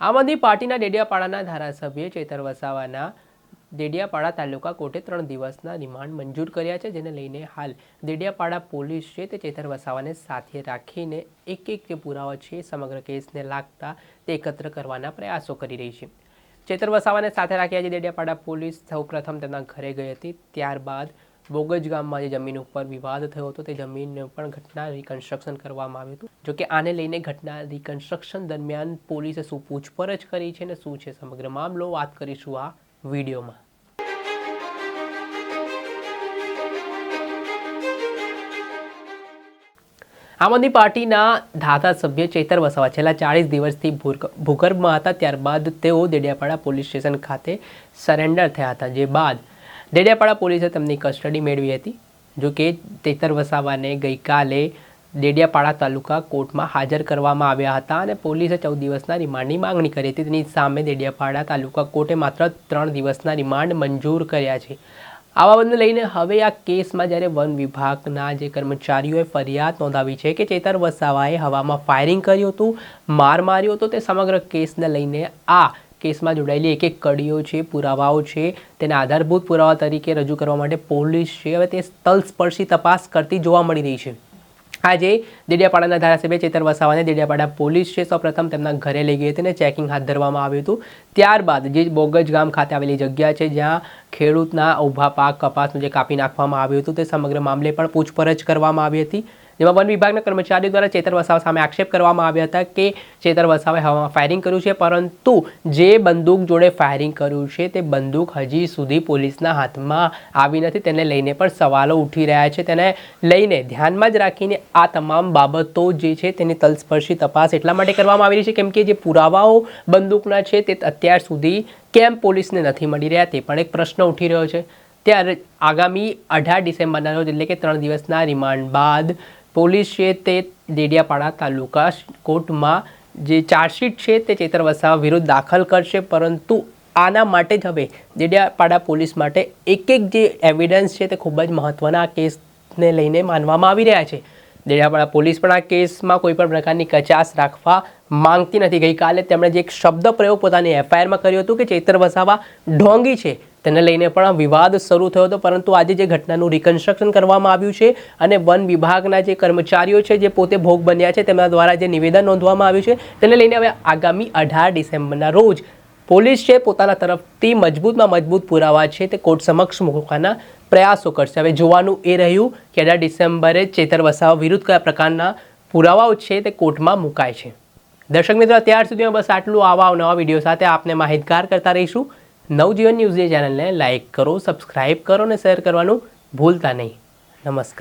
આમ આદમી પાર્ટીના ડેડિયાપાડાના ધારાસભ્ય ચેતર વસાવાના ડેડિયાપાડા તાલુકા કોર્ટે ત્રણ દિવસના રિમાન્ડ મંજૂર કર્યા છે, જેને લઈને હાલ ડેડિયાપાડા પોલીસ છે તે ચેતર વસાવાને સાથે રાખીને એક એક જે પુરાવા છે સમગ્ર કેસને લાગતા તે એકત્ર કરવાના પ્રયાસો કરી રહી છે. ચેતર વસાવાને સાથે રાખ્યા છે ડેડિયાપાડા પોલીસ. સૌપ્રથમ તેમના ઘરે ગઈ હતી. ત્યારબાદ બોગજ ગામમાં જે જમીન ઉપર વિવાદ થયો હતો, તે જમીનને પણ ઘટના રિકન્સ્ટ્રક્શન કરવામાં આવ્યું હતું. જોકે આને લઈને ઘટના રિકન્સ્ટ્રક્શન દરમિયાન પોલીસે શું પૂછપરછ કરી છે અને શું છે સમગ્ર મામલો? વાત કરીશું આ વિડીયોમાં. આમ આદમી પાર્ટીના ધારાસભ્ય ચેતર વસાવા છેલ્લા ચાળીસ દિવસથી ભૂગર્ભમાં હતા. ત્યારબાદ તેઓ દેડિયાપાડા પોલીસ સ્ટેશન ખાતે સરેન્ડર થયા હતા. જે બાદ દેડિયાપાડા પોલીસે તેમની કસ્ટડી મેળવી હતી, જો કે ચેતર વસાવાને ગઈકાલે ડેડિયાપાડા તાલુકા કોર્ટમાં હાજર કરવામાં આવ્યા હતા અને પોલીસે ચૌદ દિવસના રિમાન્ડની માંગણી કરી હતી. તેની સામે દેડિયાપાડા તાલુકા કોર્ટે માત્ર ત્રણ દિવસના રિમાન્ડ મંજૂર કર્યા છે. આ બાબતને લઈને હવે આ કેસમાં જ્યારે વન વિભાગના જે કર્મચારીઓએ ફરિયાદ નોંધાવી છે કે ચેતર વસાવાએ હવામાં ફાયરિંગ કર્યું હતું, માર માર્યો હતો તે સમગ્ર કેસને લઈને આ કેસમાં જોડાયેલી એક એક કડીઓ છે, પુરાવાઓ છે, તેના આધારભૂત પુરાવા તરીકે રજૂ કરવા માટે પોલીસ છે. હવે તે તલસ્પર્શી તપાસ કરતી જોવા મળી રહી છે. આજે દેડિયાપાડાના ધારાસભ્ય ચેતર વસાવાને દેડિયાપાડા પોલીસ છે, સૌપ્રથમ તેમના ઘરે લઈ ગઈ હતી અને ચેકિંગ હાથ ધરવામાં આવ્યું હતું. ત્યારબાદ જે બોગજ ગામ ખાતે આવેલી જગ્યા છે, જ્યાં ખેડૂતના ઊભા પાક કપાસનું જે કાપી નાખવામાં આવ્યું હતું, તે સમગ્ર મામલે પણ પૂછપરછ કરવામાં આવી હતી. જેમાં વન વિભાગના કર્મચારીઓ દ્વારા ચેતર વસાવા સામે આક્ષેપ કરવામાં આવ્યા હતા કે ચેતર વસાવાએ હવામાં ફાયરિંગ કર્યું છે, પરંતુ જે બંદૂક જોડે ફાયરિંગ કર્યું છે, તે બંદૂક હજી સુધી પોલીસના હાથમાં આવી નથી. તેને લઈને પણ સવાલો ઉઠી રહ્યા છે. તેને લઈને ધ્યાનમાં જ રાખીને આ તમામ બાબતો જે છે તેની તલસ્પર્શી તપાસ એટલા માટે કરવામાં આવી રહી છે, કેમ કે જે પુરાવાઓ બંદૂકના છે તે અત્યાર સુધી કેમ પોલીસને નથી મળી રહ્યા, તે પણ એક પ્રશ્ન ઉઠી રહ્યો છે. ત્યારે આગામી અઢાર ડિસેમ્બરના રોજ એટલે કે ત્રણ દિવસના રિમાન્ડ બાદ પોલીસ છે તે ડેડિયાપાડા તાલુકા કોર્ટમાં જે ચાર્જશીટ છે તે ચેતર વસાવા વિરુદ્ધ દાખલ કરશે, પરંતુ આના માટે જ હવે ડેડિયાપાડા પોલીસ માટે એક એક જે એવિડન્સ છે તે ખૂબ જ મહત્ત્વના કેસને લઈને માનવામાં આવી રહ્યા છે. ડેડિયાપાડા પોલીસ પણ આ કેસમાં કોઈપણ પ્રકારની કચાશ રાખવા માંગતી નથી. ગઈકાલે તેમણે જે એક શબ્દ પ્રયોગ પોતાની એફઆઈઆરમાં કર્યો હતો કે ચેતર વસાવા ઢોંગી છે. તેને લઈને પણ વિવાદ શરૂ થયો હતો, પરંતુ આજે જે ઘટનાનું રિકન્સ્ટ્રક્શન કરવામાં આવ્યું છે અને વન વિભાગના જે કર્મચારીઓ છે, જે પોતે ભોગ બન્યા છે, તેમના દ્વારા જે નિવેદન નોંધવામાં આવ્યું છે, તેને લઈને હવે આગામી અઢાર ડિસેમ્બરના રોજ પોલીસ છે, પોતાના તરફથી મજબૂતમાં મજબૂત પુરાવા છે તે કોર્ટ સમક્ષ મૂકવાના પ્રયાસો કરશે. હવે જોવાનું એ રહ્યું કે અઢાર ડિસેમ્બરે ચેતર વસાવા વિરુદ્ધ કયા પ્રકારના પુરાવાઓ છે તે કોર્ટમાં મુકાય છે. દર્શક મિત્રો, અત્યાર સુધીમાં બસ આટલું. આવા નવા વીડિયો સાથે આપને માહિતગાર કરતા રહીશું. નવજીવન ન્યૂઝ ચેનલને લાઇક કરો સબસ્ક્રાઇબ કરો અને શેર કરવાનું ભૂલતા નહીં. નમસ્કાર.